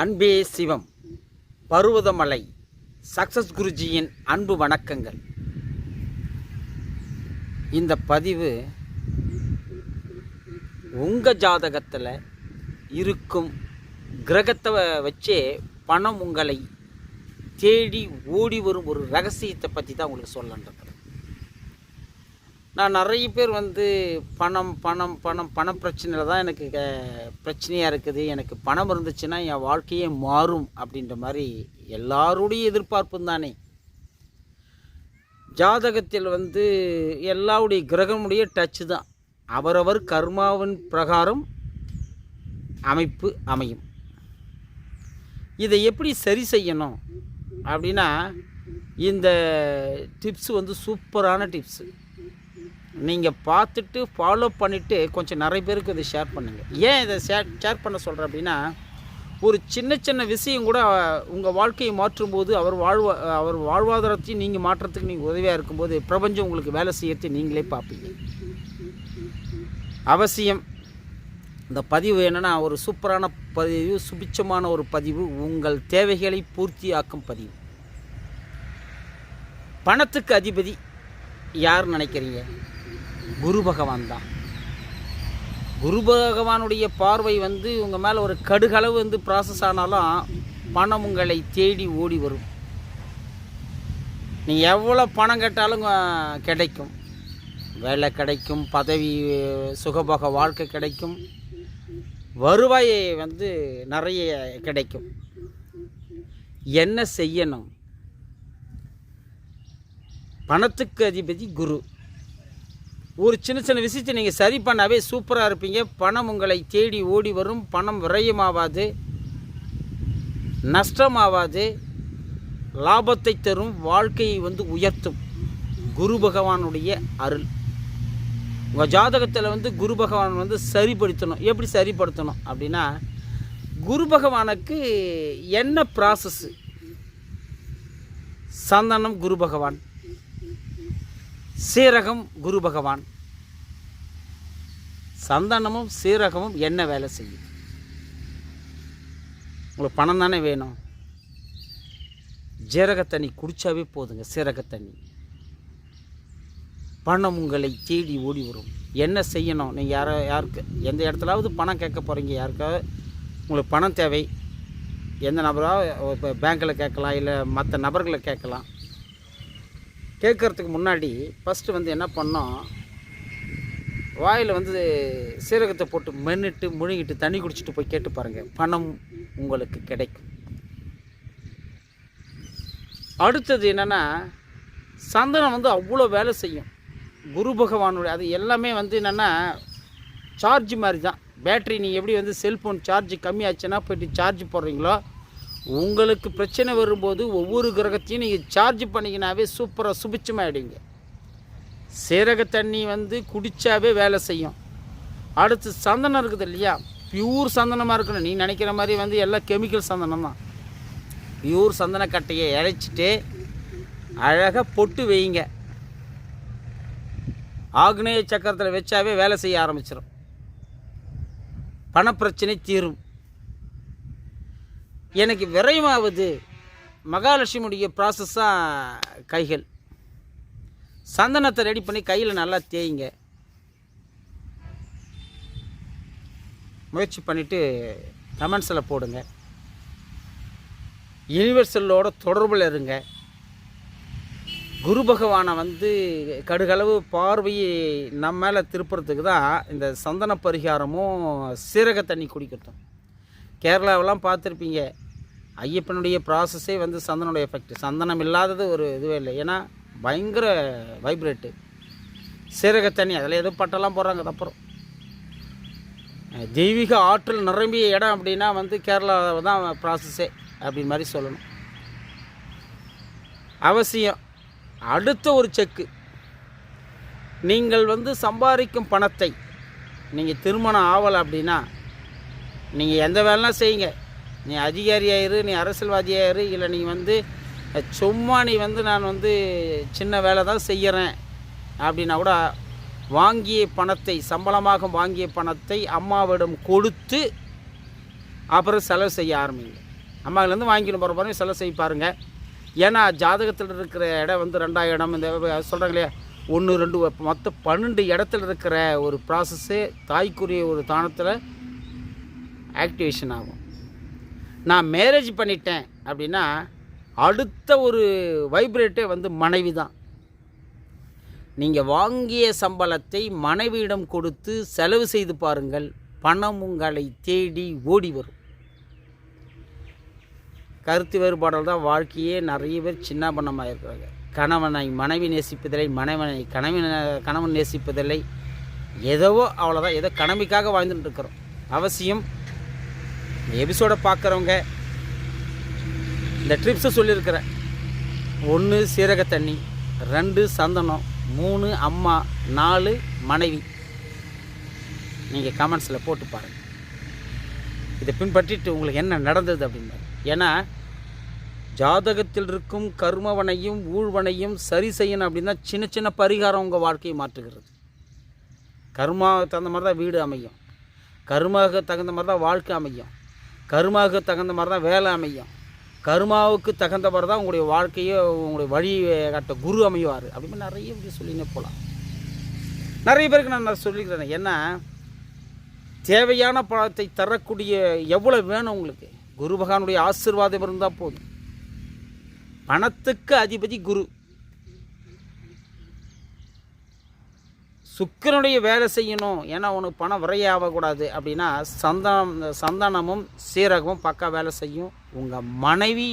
அன்பே சிவம். பருவதமலை. சக்சஸ் குருஜியின் அன்பு வணக்கங்கள். இந்த பதிவு உங்கள் ஜாதகத்தில் இருக்கும் கிரகத்தை வச்சே பணம் உங்களை தேடி ஓடி வரும் ஒரு ரகசியத்தை பற்றி தான் உங்களுக்கு சொல்லன்றது நான் நிறைய பேர் வந்து பணம் பணம் பணம் பண பிரச்சனையில் தான் எனக்கு க- பிரச்சனையாக இருக்குது. எனக்கு பணம் இருந்துச்சுன்னா என் வாழ்க்கையே மாறும் அப்படின்ற மாதிரி எல்லாருடைய எதிர்பார்ப்பும் தானே. ஜாதகத்தில் வந்து எல்லாருடைய கிரகமுடைய டச்சு தான். அவரவர் கர்மாவின் பிரகாரம் அமைப்பு அமையும். இதை எப்படி சரி செய்யணும் அப்படின்னா இந்த டிப்ஸ் வந்து சூப்பரான டிப்ஸு நீங்கள் பார்த்துட்டு ஃபாலோ பண்ணிவிட்டு கொஞ்சம் நிறைய பேருக்கு இதை ஷேர் பண்ணுங்கள் ஏன் இதை ஷேர் ஷேர் பண்ண சொல்கிறேன் அப்படின்னா ஒரு சின்ன சின்ன விஷயம் கூட உங்கள் வாழ்க்கையை மாற்றும்போது அவர் வாழ்வா அவர் வாழ்வாதாரத்தையும் நீங்கள் மாற்றத்துக்கு நீங்கள் உதவியாக இருக்கும்போது பிரபஞ்சம் உங்களுக்கு வேலை செய்யறது நீங்களே பார்ப்பீங்க. அவசியம் இந்த பதிவு என்னென்னா ஒரு சூப்பரான பதிவு சுபிச்சமான ஒரு பதிவு உங்கள் தேவைகளை பூர்த்தியாக்கும் பதிவு. பணத்துக்கு அதிபதி யார் நினைக்கிறீங்க? குரு பகவான் தான். குரு பகவானுடைய பார்வை வந்து உங்கள் மேலே ஒரு கடுகளவு வந்து ப்ராசஸ் ஆனாலும் பணம் உங்களை தேடி ஓடி வரும். நீங்கள் எவ்வளோ பணம் கேட்டாலும் கிடைக்கும். வேலை கிடைக்கும் பதவி சுகபோக வாழ்க்கை கிடைக்கும். வருவாய் வந்து நிறைய கிடைக்கும். என்ன செய்யணும்? பணத்துக்கு அதிபதி குரு. ஒரு சின்ன சின்ன விஷயத்தை நீங்கள் சரி பண்ணாவே சூப்பராக இருப்பீங்க. பணம் உங்களை தேடி ஓடி வரும். பணம் விரயமாவாது. நஷ்டமாவாது. லாபத்தை தரும். வாழ்க்கையை வந்து உயர்த்தும். குரு பகவானுடைய அருள். உங்கள் ஜாதகத்தில் வந்து குரு பகவான் வந்து சரிப்படுத்தணும். எப்படி சரிப்படுத்தணும் அப்படின்னா குரு பகவானுக்கு என்ன ப்ராசஸ்ஸு சந்தனம் குரு பகவான். சீரகம் குரு பகவான். சந்தனமும் சீரகமும் என்ன வேலை செய்யும்? உங்களுக்கு பணம் தானே வேணும்? ஜீரக தண்ணி குடித்தாவே போதுங்க சீரக தண்ணி பணம் உங்களை தேடி ஓடி வரும். என்ன செய்யணும்? நீங்கள் யாரோ யாருக்கு எந்த இடத்துலாவது பணம் கேட்க போகிறீங்க யாருக்காவது? உங்களுக்கு பணம் தேவை. எந்த நபராக இப்போ பேங்க்கில் கேட்கலாம் இல்லை மற்ற நபர்களை கேட்கலாம். கேட்குறதுக்கு முன்னாடி ஃபஸ்ட்டு வந்து என்ன பண்ணோம்? வாயில் வந்து சீரகத்தை போட்டு மென்னுட்டு முழுங்கிட்டு தண்ணி குடிச்சிட்டு போய் கேட்டு பாருங்கள் பணம் உங்களுக்கு கிடைக்கும். அடுத்தது என்னென்னா சந்தனம் வந்து அவ்வளோ வேலை செய்யும். குரு பகவானுடைய அது எல்லாமே வந்து என்னென்னா சார்ஜ் மாதிரி தான் பேட்ரி நீங்கள் எப்படி வந்து செல்ஃபோன் சார்ஜ் கம்மியாச்சுன்னா போயிட்டு சார்ஜ் போடுறீங்களோ உங்களுக்கு பிரச்சனை வரும்போது ஒவ்வொரு கிரகத்தையும் நீங்கள் சார்ஜ் பண்ணிங்கனாவே சூப்பராக சுபிச்சமாகிடுவீங்க சீரக தண்ணி வந்து குடித்தாவே வேலை செய்யும். அடுத்து சந்தனம் இருக்குது இல்லையா? பியூர் சந்தனமாக இருக்கணும். நீ நினைக்கிற மாதிரி வந்து எல்லாம் கெமிக்கல் சந்தனம் தான். பியூர் சந்தனக்கட்டையை இழைச்சிட்டு அழகாக பொட்டு வைங்க ஆக்னேய சக்கரத்தில் வச்சாவே வேலை செய்ய ஆரம்பிச்சிடும் பணப்பிரச்சனை தீரும். எனக்கு விரயமாவது மகாலட்சுமியுடைய ப்ராசஸ்ஸாக கைகள். சந்தனத்தை ரெடி பண்ணி கையில் நல்லா தேய்ங்க. முயற்சி பண்ணிவிட்டு கமெண்ட்ஸில் போடுங்க. யூனிவர்சலோட தொடர்பில் இருங்க. குரு பகவானை வந்து கடுகளவு பார்வையை நம்ம மேலே திருப்புறதுக்கு தான் இந்த சந்தன பரிகாரமும் சீரக தண்ணி குடிக்கட்டும். கேரளாவெல்லாம் பார்த்துருப்பீங்க. ஐயப்பனுடைய ப்ராசஸே வந்து சந்தனுடைய எஃபெக்ட் சந்தனம் இல்லாதது ஒரு இதுவே இல்லை. ஏன்னா பயங்கர வைப்ரேட்டு சீரக தண்ணி அதில் ஏதோ பட்டெல்லாம் போடுறாங்க அது தெய்வீக ஆற்றல் நிரம்பிய இடம் அப்படின்னா வந்து கேரளாவில் தான் ப்ராசஸே அப்படின்னு மாதிரி சொல்லணும். அவசியம். அடுத்த ஒரு செக்கு நீங்கள் வந்து சம்பாதிக்கும் பணத்தை நீங்கள் திருமணம் ஆவலை அப்படின்னா நீங்கள் எந்த வேலைனா செய்யுங்க? நீ அதிகாரியாயிரு நீ அரசியல்வாதியாயிரு இல்லை நீங்கள் வந்து சும்மா நீ வந்து நான் வந்து சின்ன வேலை தான் செய்கிறேன் அப்படின்னா கூட வாங்கிய பணத்தை சம்பளமாக வாங்கிய பணத்தை அம்மாவிடம் கொடுத்து அப்புறம் செலவு செய்ய ஆரம்பிங்க. அம்மாவிலேருந்து வாங்கிட்டு போகிற பாருங்க செலவு செய்ய பாருங்கள் ஏன்னா ஜாதகத்தில் இருக்கிற இடம் வந்து ரெண்டாயிரம் இடம் இந்த சொல்கிறாங்க இல்லையா? ஒன்று ரெண்டு மொத்தம் பன்னெண்டு இடத்துல இருக்கிற ஒரு ப்ராசஸ்ஸு தாய்க்குரிய ஒரு தானத்தில் ஆக்டிவேஷன் ஆகும். நான் மேரேஜ் பண்ணிட்டேன் அப்படின்னா அடுத்த ஒரு வைப்ரேட்டே வந்து மனைவி தான் நீங்கள் வாங்கிய சம்பளத்தை மனைவியிடம் கொடுத்து செலவு செய்து பாருங்கள் பணம் உங்களை தேடி ஓடி வரும். கருத்து வேறுபாடால் தான் வாழ்க்கையே நிறைய பேர் சின்ன பண்ணமாக இருக்கிறாங்க. கணவனை மனைவி நேசிப்பதில்லை மனைவனை கணவன் கணவன் நேசிப்பதில்லை. ஏதோ அவ்வளோதான் ஏதோ கடமைக்காக வாழ்ந்துட்டு இருக்கிறோம். அவசியம் எபிசோடை பார்க்குறவங்க இந்த ட்ரிப்ஸை சொல்லியிருக்கிறேன். ஒன்று சீரக தண்ணி ரெண்டு சந்தனம் மூணு அம்மா நாலு மனைவி. நீங்கள் கமெண்ட்ஸில் போட்டு பாருங்கள் இதை பின்பற்றிட்டு உங்களுக்கு என்ன நடந்தது அப்படின்னு ஏன்னா ஜாதகத்தில் இருக்கும் கர்மவனையும் ஊழ்வனையும் சரி செய்யணும் அப்படின்னா சின்ன சின்ன பரிகாரம் உங்கள் வாழ்க்கையை மாற்றுகிறது. கர்மாவுக்கு தகுந்த மாதிரி தான் வீடு அமையும். கர்மாவுக்கு தகுந்த மாதிரி தான் வாழ்க்கை அமையும். கர்மாவுக்கு தகுந்த மாதிரி தான் வேலை அமையும். கருமாவுக்கு தகுந்த தான் உங்களுடைய வாழ்க்கையை உங்களுடைய வழி காட்ட குரு அமைவார். அப்படின்னு நிறைய விஷயம் சொல்லினே போகலாம். நிறைய பேருக்கு நான் சொல்லிக்கிறேன். ஏன்னா தேவையான பழத்தை தரக்கூடிய எவ்வளோ வேணும் உங்களுக்கு? குரு பகவானுடைய ஆசீர்வாதம் இருந்தால் போதும். பணத்துக்கு அதிபதி குரு. சுக்கரனுடைய வேலை செய்யணும் ஏன்னா உனக்கு பணம் விரையாகக்கூடாது அப்படின்னா சந்தனம் சந்தானமும் சீரகமும் பக்கா வேலை செய்யும். உங்கள் மனைவி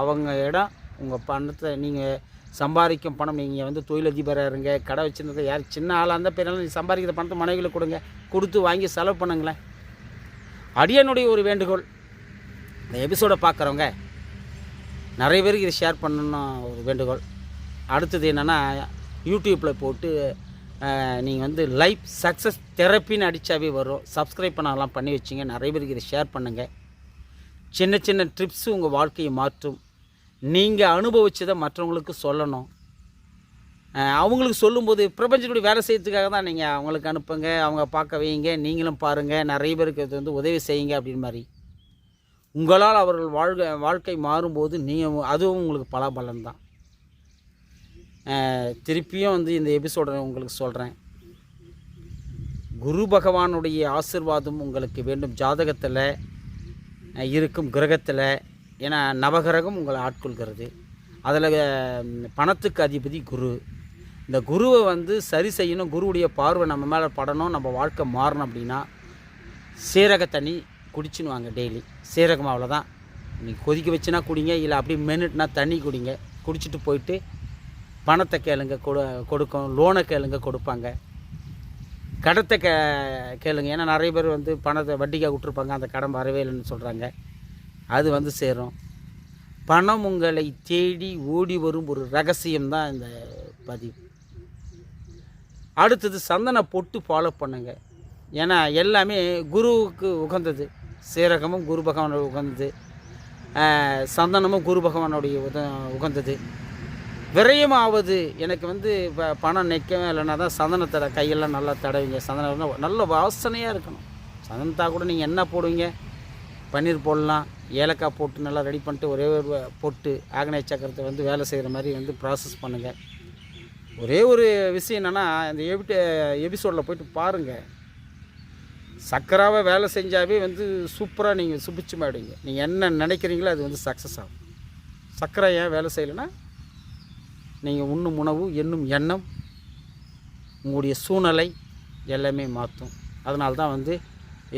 அவங்க இடம் உங்கள் பணத்தை நீங்கள் சம்பாதிக்கும் பணம் நீங்கள் வந்து தொழிலதிபராக இருங்க கடை வச்சுருந்தது யார் சின்ன ஆளாக இருந்தால் பெரிய நீ சம்பாதிக்கிற பணத்தை மனைவியில் கொடுங்க. கொடுத்து வாங்கி செலவு பண்ணுங்களேன். அடியனுடைய ஒரு வேண்டுகோள். இந்த எபிசோடை பார்க்குறவங்க நிறைய பேருக்கு இதை ஷேர் பண்ணணும்னு ஒரு வேண்டுகோள். அடுத்தது என்னென்னா யூடியூப்பில் போட்டு நீங்கள் வந்து லைஃப் சக்ஸஸ் தெரப்பின்னு அடித்தாவே வரும். சப்ஸ்கிரைப் பண்ணலாம் பண்ணி வச்சிங்க. நிறைய பேருக்கு இதை ஷேர் பண்ணுங்கள் சின்ன சின்ன ட்ரிப்ஸு உங்கள் வாழ்க்கையை மாற்றும். நீங்கள் அனுபவிச்சதை மற்றவங்களுக்கு சொல்லணும். அவங்களுக்கு சொல்லும்போது பிரபஞ்சத்துடைய வேலை செய்யறதுக்காக தான் நீங்கள் அவங்களுக்கு அனுப்புங்க. அவங்க பார்க்க வைங்க நீங்களும் பாருங்கள் நிறைய பேருக்கு இது வந்து உதவி செய்யுங்க அப்படின்னு மாதிரி. உங்களால் அவர்கள் வாழ்க்கை வாழ்க்கை மாறும்போது நீங்கள் அதுவும் உங்களுக்கு பலாபலன் தான். திருப்பியும் வந்து இந்த எபிசோட உங்களுக்கு சொல்கிறேன் குரு பகவானுடைய ஆசிர்வாதம் உங்களுக்கு வேண்டும். ஜாதகத்தில் இருக்கும் கிரகத்தில் ஏன்னா நவகிரகம் உங்களை ஆட்கொள்கிறது. அதில் பணத்துக்கு அதிபதி குரு. இந்த குருவை வந்து சரி செய்யணும். குருவுடைய பார்வை நம்ம மேலே படணும். நம்ம வாழ்க்கை மாறணும் அப்படின்னா சீரக தண்ணி குடிச்சுன்னு டெய்லி. சீரகம் அவ்வளோதான் நீங்கள் கொதிக்க வச்சுனா குடிங்க. இல்லை அப்படி மென்னுட்டுனா தண்ணி குடிங்க. குடிச்சிட்டு போயிட்டு பணத்தை கேளுங்க கொடு கொடுக்கும் லோனை கேளுங்க கொடுப்பாங்க. கடத்தை கே கேளுங்க. ஏன்னா நிறைய பேர் வந்து பணத்தை வட்டிக்காக விட்டுருப்பாங்க அந்த கடன் வரவே இல்லைன்னு சொல்கிறாங்க அது வந்து சேரும். பணம் உங்களை தேடி ஓடி வரும் ஒரு ரகசியம் தான் இந்த பதிவு. அடுத்தது சந்தன பொட்டு ஃபாலோ பண்ணுங்க. ஏன்னா எல்லாமே குருவுக்கு உகந்தது. சீரகமும் குரு பகவானோட உகந்தது. சந்தனமும் குரு பகவானுடைய உத உகந்தது. விரயமாவது எனக்கு வந்து இப்போ பணம் நிற்கவே இல்லைன்னா தான் சந்தனத்தில் கையெல்லாம் நல்லா தடவிங்க. சந்தனம் நல்ல வாசனையாக இருக்கணும். சந்தனத்தாக கூட நீங்கள் என்ன போடுவீங்க பன்னீர் போடலாம் ஏலக்காய் போட்டு நல்லா ரெடி பண்ணிட்டு ஒரே ஒரு போட்டு பொட்டு ஆக்னேய சக்கரத்தை வந்து வேலை செய்கிற மாதிரி வந்து ப்ராசஸ் பண்ணுங்கள் ஒரே ஒரு விஷயம் என்னென்னா இந்த எபிட்ட எபிசோடில் போயிட்டு பாருங்கள் சக்கராவை வேலை செஞ்சாவே வந்து சூப்பராக நீங்கள் சுபிச்சு மாடுவீங்க நீங்கள் என்ன நினைக்கிறீங்களோ அது வந்து சக்ஸஸ் ஆகும். சக்கரை ஏன் வேலை செய்யலைன்னா நீங்கள் உண்ணும் உணவு என்னும் எண்ணம் உங்களுடைய சூழ்நிலை எல்லாமே மாற்றும். அதனால தான் வந்து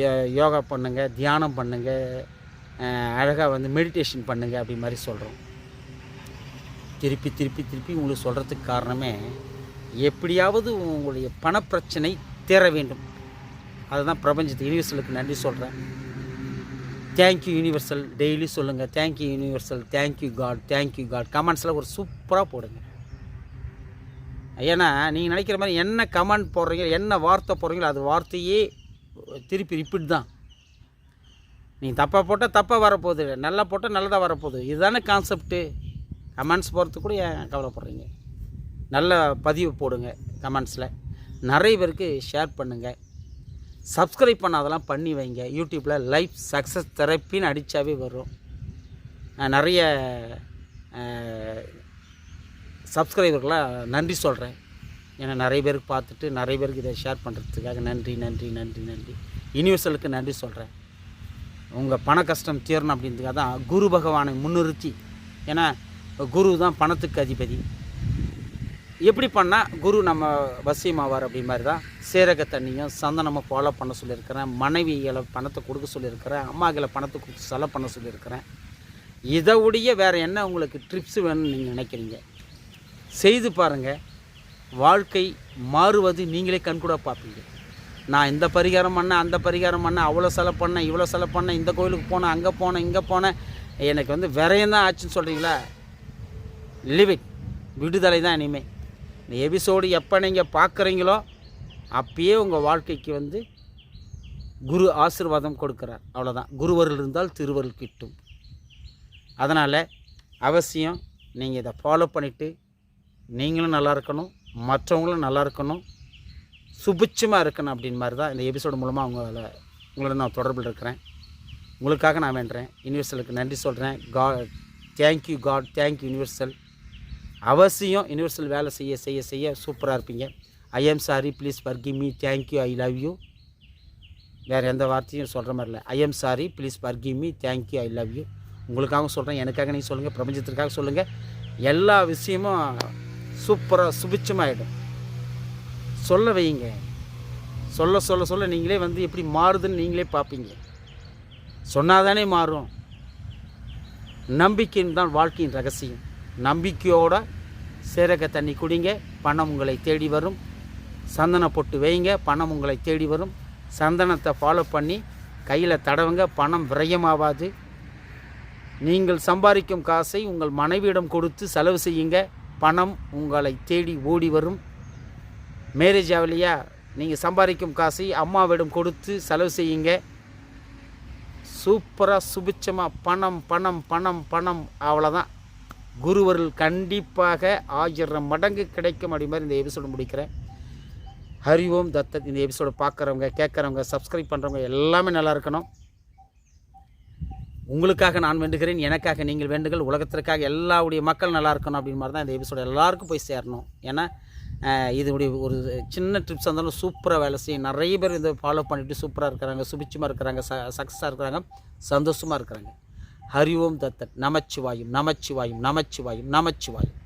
யோ- யோகா பண்ணுங்கள் தியானம் பண்ணுங்கள் அழகாக வந்து மெடிடேஷன் பண்ணுங்கள் அப்படி மாதிரி சொல்கிறோம் திருப்பி திருப்பி திருப்பி உங்களுக்கு சொல்கிறதுக்கு காரணமே எப்படியாவது உங்களுடைய பணப்பிரச்சனை தீர வேண்டும். அதுதான் பிரபஞ்சத்து யூனிவர்சலுக்கு நன்றி சொல்கிறேன் தேங்க்யூ யூனிவர்சல் டெய்லி சொல்லுங்கள் thank you universal thank you God thank you God கமெண்ட்ஸில் ஒரு சூப்பராக போடுங்க. ஏன்னா நீங்கள் நினைக்கிற மாதிரி என்ன கமெண்ட் போடுறீங்க என்ன வார்த்தை போடுறீங்களோ அது வார்த்தையே திருப்பி ரிப்பீட் தான். நீங்கள் தப்பாக போட்டால் தப்பாக வரப்போகுது. நல்லா போட்டால் நல்லதாக வரப்போகுது. இதுதானே கான்செப்ட்டு கமெண்ட்ஸ் போகிறது கூட ஏன் கவலைப்படுறீங்க? நல்ல பதிவு போடுங்க கமெண்ட்ஸில் நிறைய பேருக்கு ஷேர் பண்ணுங்கள் சப்ஸ்கிரைப் பண்ணாதெல்லாம் பண்ணி வைங்க. யூடியூப்பில் லைஃப் சக்ஸஸ் தெரப்பின்னு அடித்தாவே வரும். நிறைய சப்ஸ்கிரைபர்களாக நன்றி சொல்கிறேன். ஏன்னா நிறைய பேருக்கு பார்த்துட்டு நிறைய பேருக்கு இதை ஷேர் பண்ணுறதுக்காக நன்றி நன்றி நன்றி நன்றி. யூனிவர்சலுக்கு நன்றி சொல்கிறேன். உங்கள் பண கஷ்டம் தீரணும் அப்படின்றதுக்காக தான் குரு பகவானை முன்னிறுத்தி ஏன்னா குரு தான் பணத்துக்கு அதிபதி. எப்படி பண்ணால் குரு நம்ம வசியமாவார் அப்படி மாதிரி தான் சீரக தண்ணியும் சந்தனமும் ஃபாலோ பண்ண சொல்லியிருக்கிறேன். மனைவிகளை பணத்தை கொடுக்க சொல்லியிருக்கிறேன். அம்மாக்களை பணத்தை கொடுத்து செலவு பண்ண சொல்லியிருக்கிறேன். இதை உடைய வேறு என்ன உங்களுக்கு ட்ரிப்ஸ் வேணும்னு நீங்கள் நினைக்கிறீங்க? செய்து பாருங்கள் வாழ்க்கை மாறுவது நீங்களே கண்கூட பார்ப்பீங்க. நான் இந்த பரிகாரம் பண்ணேன் அந்த பரிகாரம் பண்ணேன் அவ்வளோ செலவு பண்ணேன் இவ்வளோ செலவு பண்ணேன் இந்த கோயிலுக்கு போனேன் அங்கே போனேன் இங்கே போனேன். எனக்கு வந்து விரயம் தான் ஆச்சுன்னு சொல்கிறீங்களா லிவிட் விடுதலை தான் இனிமேல் இந்த எபிசோடு எப்போ நீங்கள் பார்க்குறீங்களோ அப்பயே உங்கள் வாழ்க்கைக்கு வந்து குரு ஆசீர்வாதம் கொடுக்குறார். அவ்வளோதான் குருவருள் இருந்தால் திருவருள் கிட்டும். அதனால் அவசியம் நீங்கள் இதை ஃபாலோ பண்ணிவிட்டு நீங்களும் நல்லா இருக்கணும் மற்றவங்களும் நல்லா இருக்கணும் சுபிட்சமாக இருக்கணும் அப்படின்னு மாதிரி தான் இந்த எபிசோடு மூலமாக உங்களை உங்களோட நான் தொடர்பில் இருக்கிறேன். உங்களுக்காக நான் வேண்டுறேன். யூனிவர்சலுக்கு நன்றி சொல்கிறேன் கா thank you God thank you universal அவசியம் யூனிவர்சல் வேலை செய்ய செய்ய செய்ய சூப்பராக இருப்பீங்க. I am sorry please forgive me thank you I love you வேறு எந்த வார்த்தையும் சொல்கிற மாதிரி இல்லை. I am sorry please forgive me thank you I love you உங்களுக்காக சொல்கிறேன் எனக்காக நீங்கள் சொல்லுங்கள் பிரபஞ்சத்திற்காக சொல்லுங்கள் எல்லா விஷயமும் சூப்பராக சுபிச்சமாகிடும் சொல்ல வைங்க. சொல்ல சொல்ல சொல்ல நீங்களே வந்து எப்படி மாறுதுன்னு நீங்களே பார்ப்பீங்க. சொன்னாதானே மாறும். நம்பிக்கைன்னு தான் வாழ்க்கையின் ரகசியம். நம்பிக்கையோட சீரக தண்ணி குடிங்க. பணம் உங்களை தேடி வரும். சந்தன பொட்டு வைங்க. பணம் உங்களை தேடி வரும். சந்தனத்தை ஃபாலோ பண்ணி கையில் தடவுங்க. பணம் விரயமாகாது நீங்கள் சம்பாதிக்கும் காசை உங்கள் மனைவியிடம் கொடுத்து செலவு செய்யுங்க. பணம் உங்களை தேடி ஓடி வரும். மேரேஜ் ஆகலையா நீங்கள் சம்பாதிக்கும் காசை அம்மாவிடம் கொடுத்து செலவு செய்யுங்க. சூப்பராக சுபிச்சமாக பணம் பணம் பணம் பணம் அவ்வளோதான் குருவர்கள் கண்டிப்பாக ஆயிரம் மடங்கு கிடைக்கும் அப்படி மாதிரி இந்த எபிசோடு முடிக்கிறேன். ஹரி ஓம் தத்தத் இந்த எபிசோடு பார்க்குறவங்க கேட்குறவங்க சப்ஸ்கிரைப் பண்ணுறவங்க எல்லாமே நல்லா இருக்கணும். உங்களுக்காக நான் வேண்டுகிறேன் எனக்காக நீங்கள் வேண்டுங்கள் உலகத்திற்காக எல்லாவுடைய மக்கள் நல்லா இருக்கணும் அப்படின்னு மாதிரி தான் இந்த எபிசோட எல்லாருக்கும் போய் சேரணும். ஏன்னா இதனுடைய ஒரு சின்ன ட்ரிப்ஸாக இருந்தாலும் சூப்பராக வேலை செய்யும். நிறைய பேர் இதை ஃபாலோ பண்ணிவிட்டு சூப்பராக இருக்கிறாங்க சுபிச்சமாக இருக்கிறாங்க ச சக்ஸஸாக இருக்கிறாங்க சந்தோஷமாக இருக்கிறாங்க. ஹரி ஓம் தத்தட் நமச்சிவாயும் நமச்சிவாயும் நமச்சிவாயும் நமச்சிவாயும்.